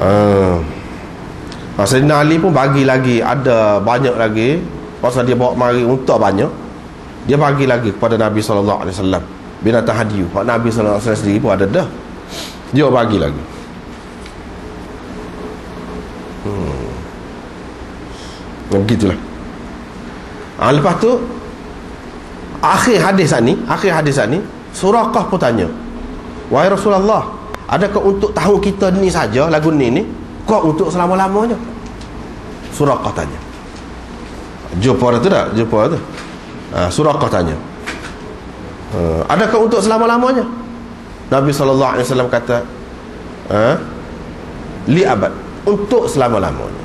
uh, Sayyidina Ali pun bagi lagi ada banyak lagi. Pasal dia bawa mari unta banyak. Dia bagi lagi kepada Nabi sallallahu alaihi wasallam. Binatang hadiah Pak Nabi sallallahu alaihi wasallam sendiri pun ada dah. Dia bagi lagi. Hmm. begitulah. Ha, lepas tu akhir hadis ni akhir hadis ni Surakah pun tanya Wahai Rasulullah Adakah untuk tahun kita ni saja Lagu ni ni? Kau untuk selama-lamanya? Surakah tanya. Jumpa tu tak? Jumpa tu? Ha, Surakah tanya. Ha, Adakah untuk selama-lamanya? Nabi SAW kata ha, Li abad. Untuk selama-lamanya.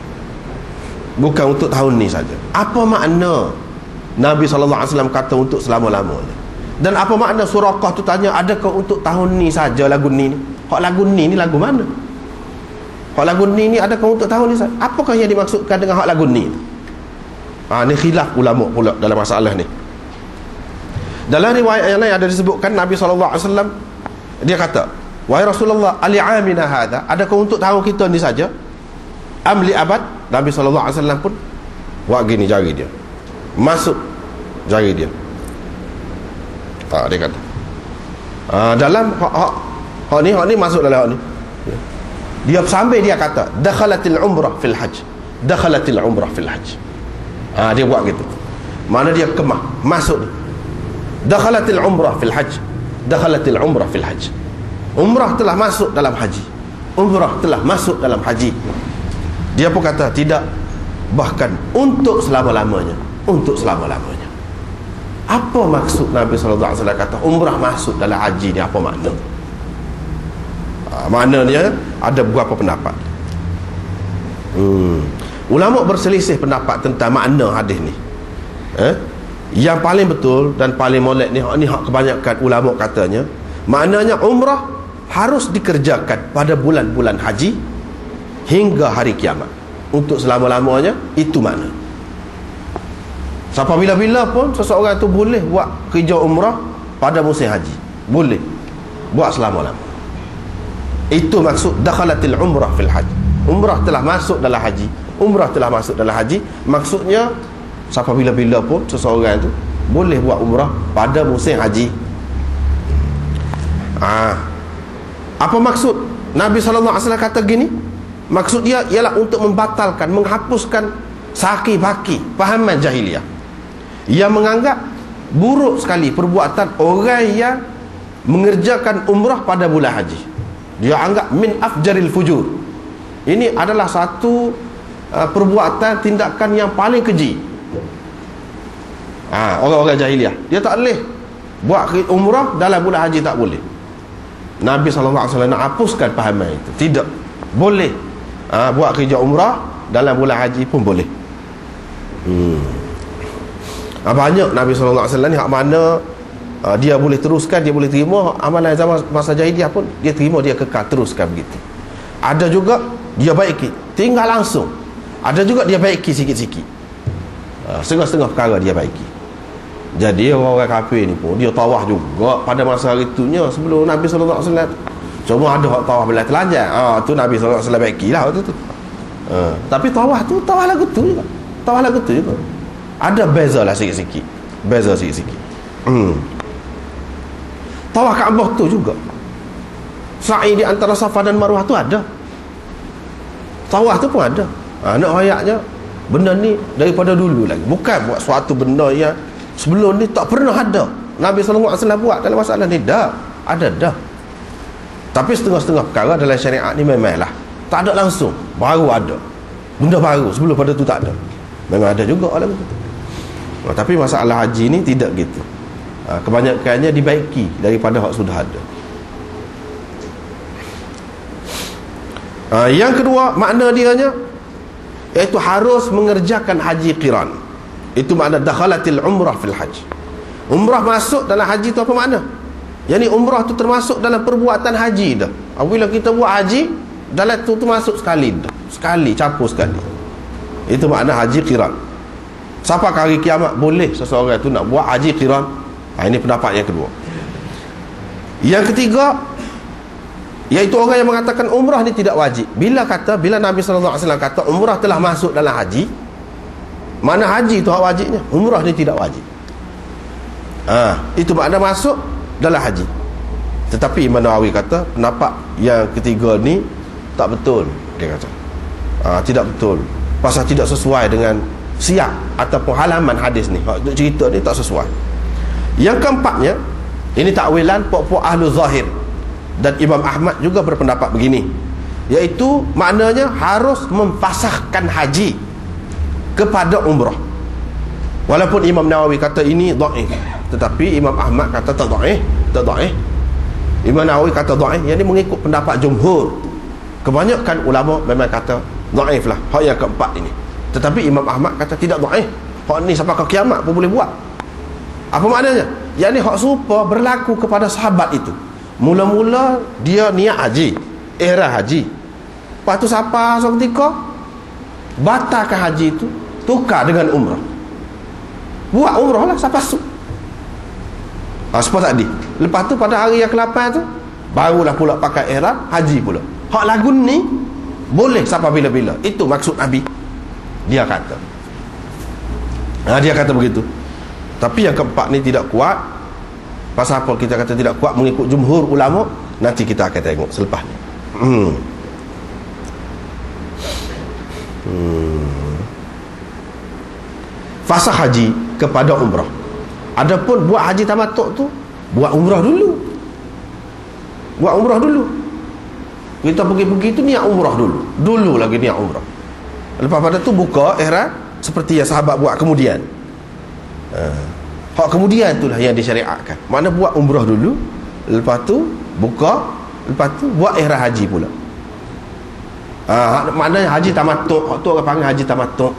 Bukan untuk tahun ni saja. Apa makna Nabi SAW kata untuk selama-lamanya? Dan apa makna surakah tu tanya adakah untuk tahun ni saja lagu ni ni hak lagu ni ni lagu mana? Hak lagu ni ni adakah untuk tahun ni apakah yang dimaksudkan dengan hak lagu ni? Ha, ni khilaf ulama pula dalam masalah ni. Dalam riwayat yang lain ada disebutkan Nabi SAW dia kata wahai Rasulullah ali amina hadha? Adakah untuk tahun kita ni saja? Amli abad? Nabi SAW pun buat gini jari dia. Masuk jari dia. Ha, dia kata. Ha, dalam hak, hak, hak ni hak ni masuk dalam hak ni. Dia sampai dia kata dakhalatil umrah fil hajj. Dakhalatil umrah fil hajj. Ha, dia buat gitu. Mana dia kemah? Masuk ni. Dakhalatil umrah fil hajj. Dakhalatil umrah fil hajj. Umrah telah masuk dalam haji. Umrah telah masuk dalam haji. Dia pun kata tidak. Bahkan untuk selama-lamanya. Untuk selama-lamanya. Apa maksud Nabi SAW kata umrah masuk dalam haji ni? Apa makna ha, maknanya ada beberapa pendapat hmm. ulama berselisih pendapat tentang makna hadis ni eh? yang paling betul dan paling molek ni ni kebanyakan ulama katanya maknanya umrah harus dikerjakan pada bulan-bulan haji hingga hari kiamat untuk selama-lamanya itu makna Sampai bila-bila pun seseorang tu boleh buat kerja umrah pada musim haji. Boleh. Buat selama-lama. Itu maksud dakhalatil umrah fil haji. Umrah telah masuk dalam haji. Umrah telah masuk dalam haji. Maksudnya sampai bila-bila pun seseorang tu boleh buat umrah pada musim haji. Ah. Apa maksud Nabi SAW kata gini? Maksud dia ialah untuk membatalkan, menghapuskan saki baki pahaman jahiliah yang menganggap buruk sekali perbuatan orang yang mengerjakan umrah pada bulan haji dia anggap min afjaril fujur. Ini adalah satu uh, perbuatan tindakan yang paling keji. Ha, orang-orang jahiliah. Dia tak boleh buat umrah dalam bulan haji tak boleh. Nabi SAW nak hapuskan pahaman itu. Tidak boleh. Ha, buat kerja umrah dalam bulan haji pun boleh. Hmm. Ha, banyak Nabi SAW ni hak mana ha, dia boleh teruskan dia boleh terima amalan zaman masa jahiliah pun dia terima dia kekal teruskan begitu. Ada juga dia baiki tinggal langsung. Ada juga dia baiki sikit-sikit. Ha, setengah-setengah perkara dia baiki. Jadi orang-orang kafir ni pun dia tawah juga pada masa hari itunya sebelum Nabi SAW cuma ada hak tawah belah telanjang. Ha, tu Nabi SAW baiki lah waktu tu. Ha, tapi tawah tu tawah lagu tu juga. Tawah lagu tu juga. Ada beza lah sikit-sikit. Beza sikit-sikit. Hmm. Tawah Kaabah tu juga. Sa'i di antara Safa dan Marwah tu ada. Tawah tu pun ada. Ha, nak ayatnya benda ni daripada dulu lagi. Bukan buat suatu benda yang sebelum ni tak pernah ada. Nabi SAW buat dalam masalah ni? Dah. Ada dah. Tapi setengah-setengah perkara dalam syariat ni memanglah tak ada langsung. Baru ada. Benda baru sebelum pada tu tak ada. Memang ada juga orang itu ha, tapi masalah haji ni tidak gitu ha, kebanyakannya dibaiki daripada hak sudah ada. Ha, yang kedua makna dia nya iaitu harus mengerjakan haji qiran. Itu makna dakhalatil umrah fil haji umrah masuk dalam haji tu apa makna? Yang ni umrah tu termasuk dalam perbuatan haji dah. Apabila kita buat haji dalam tu, tu masuk sekali dah. Sekali campur sekali. Itu makna haji qiran. Ke hari kiamat boleh seseorang itu nak buat haji qiran. Ha, ini pendapat yang kedua. Yang ketiga iaitu orang yang mengatakan umrah ni tidak wajib. Bila kata bila Nabi SAW kata umrah telah masuk dalam haji mana haji tu hak wajibnya? Umrah ni tidak wajib. Ha, itu makna masuk dalam haji. Tetapi Imam Nawawi kata pendapat yang ketiga ni tak betul dia kata. Ha, tidak betul. Pasal tidak sesuai dengan siap ataupun halaman hadis ni. Cerita ni tak sesuai yang keempatnya ini takwilan pok-pok ahlu zahir. Dan Imam Ahmad juga berpendapat begini. Iaitu maknanya harus memfasahkan haji kepada umrah. Walaupun Imam Nawawi kata ini da'if tetapi Imam Ahmad kata tak da'if tak da'if. Imam Nawawi kata da'if yang ini mengikut pendapat jumhur. Kebanyakan ulama memang kata da'if lah hak yang keempat ini. Tetapi Imam Ahmad kata tidak dhaif. Hak ni sampai ke kiamat pun boleh buat. Apa maknanya? Yang ni hak serupa berlaku kepada sahabat itu. Mula-mula dia niat haji, era haji. Lepas tu siapa seorang ketika batalkan haji itu tukar dengan umrah. Buat umrah lah siapa su. Ha, sebab tadi. Lepas tu pada hari yang ke-8 tu barulah pula pakai ihram haji pula. Hak lagu ni boleh sampai bila-bila. Itu maksud Nabi dia kata nah, dia kata begitu tapi yang keempat ni tidak kuat. Pasal apa kita kata tidak kuat? Mengikut jumhur ulama nanti kita akan tengok selepas ni. Hmm. Hmm. fasa haji kepada umrah. Adapun buat haji tamatuk tu buat umrah dulu. Buat umrah dulu. Kita pergi-pergi tu niat umrah dulu. Dulu lagi niat umrah. Lepas pada tu buka ihram seperti yang sahabat buat kemudian. Ha. Hak kemudian itulah yang disyariatkan. Mana buat umrah dulu, lepas tu buka, lepas tu buat ihram haji pula. Ha, mana haji tamattu, hak tu orang panggil haji tamattu.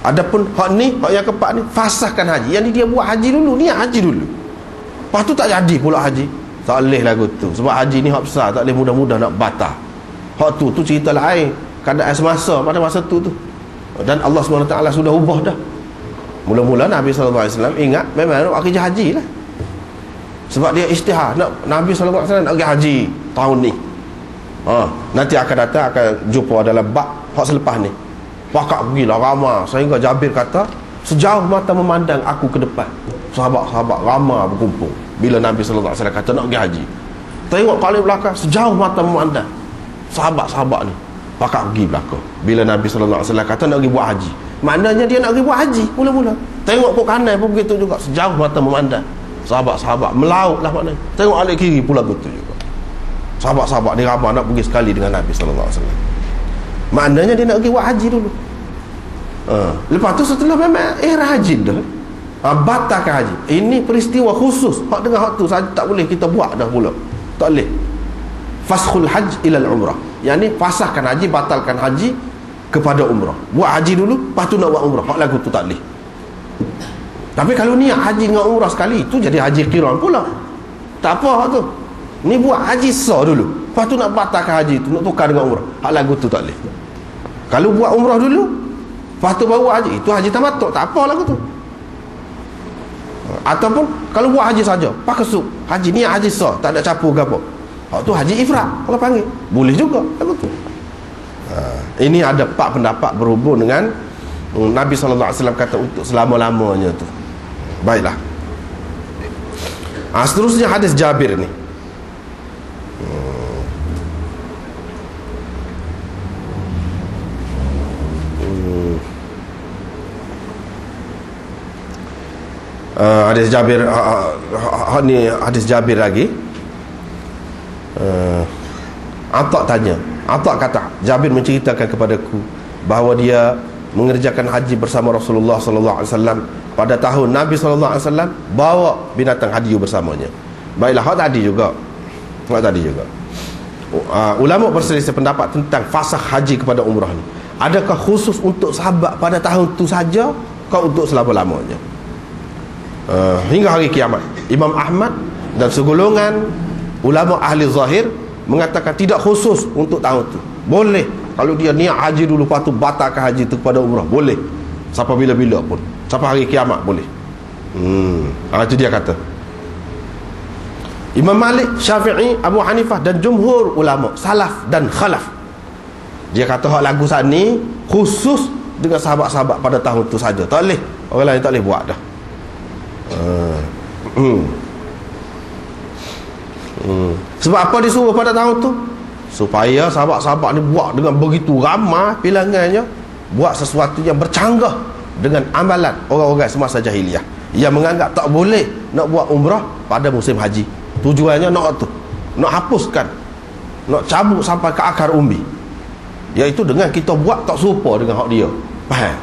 Adapun hak ni, hak yang keempat ni fasahkan haji. Yang ni dia buat haji dulu, niat haji dulu. Lepas tu tak jadi pula haji. Tak boleh lagu tu. Sebab haji ni hak besar, tak boleh mudah-mudah nak batal. Hak tu tu cerita lain keadaan semasa pada masa tu tu dan Allah SWT sudah ubah dah mula-mula Nabi SAW ingat memang nak kerja haji lah. Sebab dia istihar nak Nabi SAW nak pergi haji tahun ni. Ha, nanti akan datang akan jumpa dalam bak hak selepas ni. Pakak pergilah ramah. Sehingga Jabir kata sejauh mata memandang aku ke depan. Sahabat-sahabat ramah berkumpul bila Nabi SAW kata nak pergi haji. Tengok kali belakang sejauh mata memandang sahabat-sahabat ni pakak pergi belakang. Bila Nabi SAW kata nak pergi buat haji maknanya dia nak pergi buat haji mula-mula. Tengok pun kanan pun begitu juga sejauh mata memandang. Sahabat-sahabat melaut lah maknanya. Tengok alik kiri pula begitu juga. Sahabat-sahabat ni ramah nak pergi sekali dengan Nabi SAW maknanya dia nak pergi buat haji dulu. Ha. lepas tu setelah memang era haji dah ha, batalkan haji. Ini peristiwa khusus. Hak dengan hak tu saja tak boleh kita buat dah pula tak boleh. Faskhul hajj ilal umrah yang ni fasahkan haji batalkan haji kepada umrah. Buat haji dulu lepas tu nak buat umrah. Hak lagu tu tak boleh. Tapi kalau niat haji dengan umrah sekali tu jadi haji qiran pula. Tak apa hak tu. Ni buat haji sah dulu. Lepas tu nak batalkan haji tu nak tukar dengan umrah. Hak lagu tu tak boleh. Kalau buat umrah dulu lepas tu baru haji. Itu haji tamatuk tak apa lagu tu. Ataupun kalau buat haji saja pakai sup. Haji niat haji sah tak ada capur apa Hak tu haji ifrat orang panggil. Boleh juga apa tu. Ha, ini ada empat pendapat berhubung dengan um, Nabi sallallahu alaihi wasallam kata untuk selama-lamanya tu. Baiklah. Ha, seterusnya hadis Jabir ni. Uh, hadis Jabir uh, uh, uh, ni hadis Jabir lagi uh, Atak tanya Atak kata Jabir menceritakan kepadaku bahawa dia mengerjakan haji bersama Rasulullah wasallam pada tahun Nabi wasallam bawa binatang hadiu bersamanya. Baiklah hak tadi juga. Hak tadi juga. Uh, ulama berselisih pendapat tentang fasah haji kepada umrah ni. Adakah khusus untuk sahabat pada tahun itu saja kau untuk selama-lamanya? Uh, hingga hari kiamat. Imam Ahmad dan segolongan ulama ahli zahir mengatakan tidak khusus untuk tahun tu boleh kalau dia niat haji dulu lepas tu batalkan haji tu kepada umrah boleh sampai bila-bila pun sampai hari kiamat boleh hmm. ha, itu dia kata Imam Malik, Syafi'i, Abu Hanifah dan jumhur ulama salaf dan khalaf. Dia kata hak lagu saat ni khusus dengan sahabat-sahabat pada tahun tu saja. Tak boleh. Orang lain tak boleh buat dah. Uh. Hmm. Hmm. Sebab apa disuruh pada tahun tu? Supaya sahabat-sahabat ni buat dengan begitu ramai bilangannya buat sesuatu yang bercanggah dengan amalan orang-orang semasa jahiliah. Yang menganggap tak boleh nak buat umrah pada musim haji. Tujuannya nak tu? Nak hapuskan nak cabut sampai ke akar umbi. Iaitu dengan kita buat tak serupa dengan hak dia. Faham?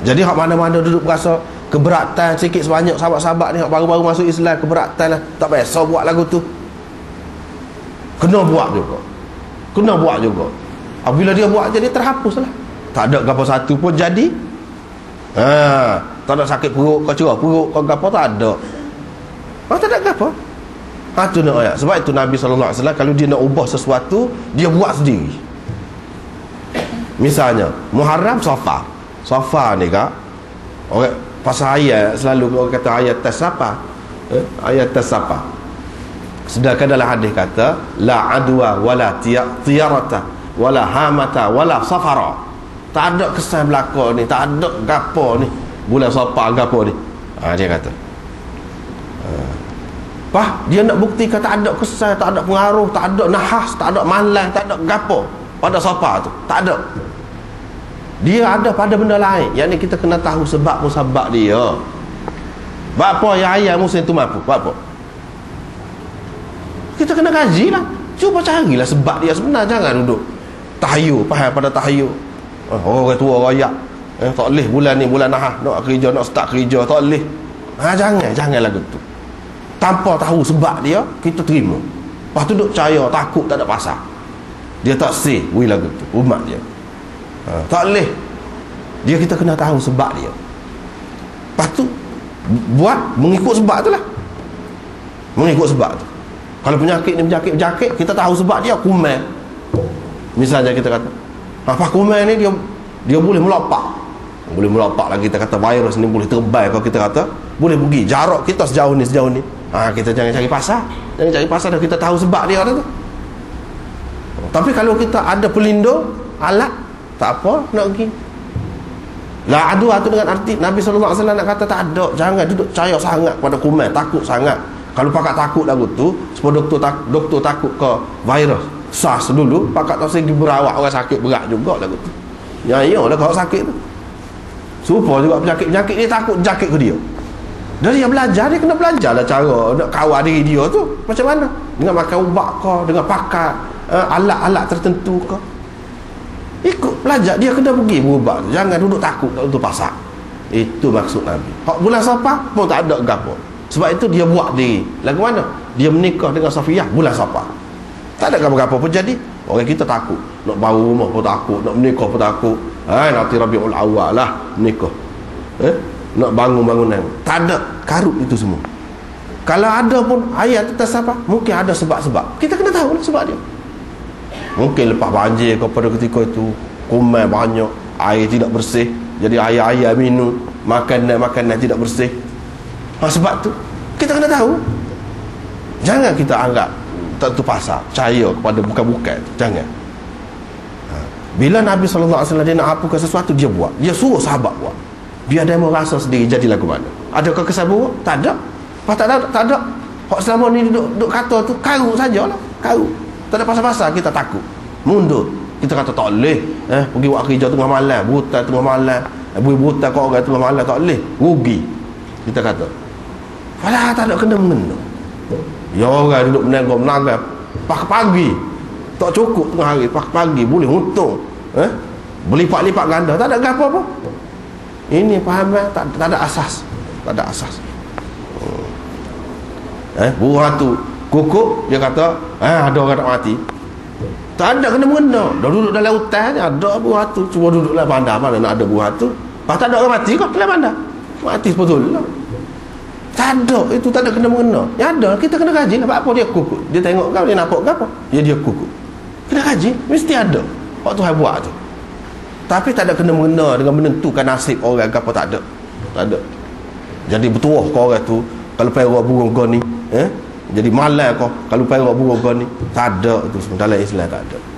Jadi hak mana-mana duduk berasa keberatan sikit sebanyak sahabat-sahabat ni baru-baru masuk Islam keberatan lah. Tak biasa buat lagu tu. Kena buat juga. Kena buat juga. Apabila dia buat jadi terhapus lah. Tak ada kapal satu pun jadi. Ha, Tak ada sakit perut Kau cerah perut Kau kapal tak ada. Ha, Tak ada kapal ha, tu nak ayat. Sebab itu Nabi SAW Kalau dia nak ubah sesuatu Dia buat sendiri. Misalnya Muharram Safa. Safa ni kak. Orang Pasal ayat Selalu orang kata ayat tes apa eh? Ayat tes apa Sedangkan dalam hadis kata La adwa wala tiyarata wala hamata wala safara tak ada kesan belaka ni tak ada gapo ni bulan sapa gapo ni ha, dia kata ha. Pah, dia nak buktikan tak ada kesan, tak ada pengaruh, tak ada nahas, tak ada malam, tak ada gapo pada sapa tu. Tak ada. Dia ada pada benda lain. Yang ni kita kena tahu sebab musabab dia. Sebab apa yang ayah musim tu mampu? Sebab apa? Kita kena kaji lah. Cuba carilah sebab dia sebenar. Jangan duduk tahayu faham pada tahayu oh, orang tua rakyat eh, tak boleh bulan ni bulan nahah nak kerja nak start kerja tak boleh ha, jangan jangan lagu tu tanpa tahu sebab dia kita terima lepas tu duk percaya takut tak ada pasal dia tak say wui lagu tu umat dia ha, tak boleh. Dia kita kena tahu sebab dia. Lepas tu buat mengikut sebab tu lah. Mengikut sebab tu. Kalau penyakit ni penyakit penyakit kita tahu sebab dia kumel misalnya kita kata apa kuman ni? Dia dia boleh melopak. Boleh melopak lagi kita kata virus ni boleh terbang kalau kita kata boleh pergi jarak kita sejauh ni sejauh ni. Ha, kita jangan cari pasal jangan cari pasal dah kita tahu sebab dia kata tu. Tapi kalau kita ada pelindung alat tak apa nak pergi. Lah adu tu dengan arti Nabi SAW nak kata tak ada jangan duduk percaya sangat pada kuman takut sangat. Kalau pakat takut lagu tu sebab doktor, tak, doktor takut ke virus. SARS dulu pakat tak segi berawak orang sakit berat juga lagu tu. Ya ya lah kalau sakit tu. Serupa juga penyakit-penyakit dia takut jakit ke dia? Dari yang belajar dia kena belajar lah cara nak kawal diri dia tu. Macam mana? Dengan makan ubat ke dengan pakai uh, alat-alat tertentu ke ikut belajar dia kena pergi berubat jangan duduk takut tak untuk pasal itu maksud Nabi. Hak bulan siapa pun tak ada gapo sebab itu dia buat diri. Lagu mana? Dia menikah dengan Safiyah bulan siapa tak ada apa-apa pun jadi. Orang kita takut. Nak bawa rumah pun takut. Nak menikah pun takut. Ha, nanti Rabiul Awal lah menikah. Eh? nak bangun bangunan. Tak ada. Karut itu semua. Kalau ada pun ayat atas apa? Mungkin ada sebab-sebab. Kita kena tahu lah sebab dia mungkin lepas banjir kau pada ketika itu kumai banyak air tidak bersih. Jadi air-air minum makanan-makanan tidak bersih. Ha, sebab tu kita kena tahu. Jangan kita anggap tak tu pasal percaya kepada bukan-bukan. Jangan. Ha. bila Nabi SAW dia nak apakan sesuatu dia buat. Dia suruh sahabat buat. Biar dia merasa sendiri jadi lagu mana. Adakah kesan buruk? tak ada. Apa tak ada tak ada. Hak selama ni duduk, duduk kata tu karu sajalah. Karu tak ada pasal-pasal kita takut. Mundur. Kita kata tak boleh. Eh, pergi buat kerja tengah malam buta tengah malam. Eh, buta kau orang tengah malam tak boleh. Rugi. Kita kata. Falah tak ada kena mengena Ya orang duduk menengok menangkap Pak pagi. Tak cukup tengah hari Pak pagi boleh untung. Eh? Berlipat-lipat ganda. Tak ada apa apa. Ini faham tak, tak ada asas. Tak ada asas. Hmm. eh? Buah tu Kukuk Dia kata eh, Ada orang nak mati. Tak ada kena mengena. Dah duduk dalam hutan Ada buah tu Cuma duduk dalam bandar Mana nak ada buah tu Lepas tak ada orang mati kau Dalam bandar. Mati betul lah. Tak ada itu tak ada kena mengena. Yang ada kita kena kaji lah apa dia kuku dia tengok kau dia nampak ke apa ya dia kuku kena kaji mesti ada. Waktu Tuhan buat tu. Tapi tak ada kena mengena dengan menentukan nasib orang apa tak ada. Tak ada. Jadi bertuah kau orang tu kalau pergi burung kau ni eh? Jadi malam kau kalau perak buruk kau ni tak ada tu. Dalam Islam tak ada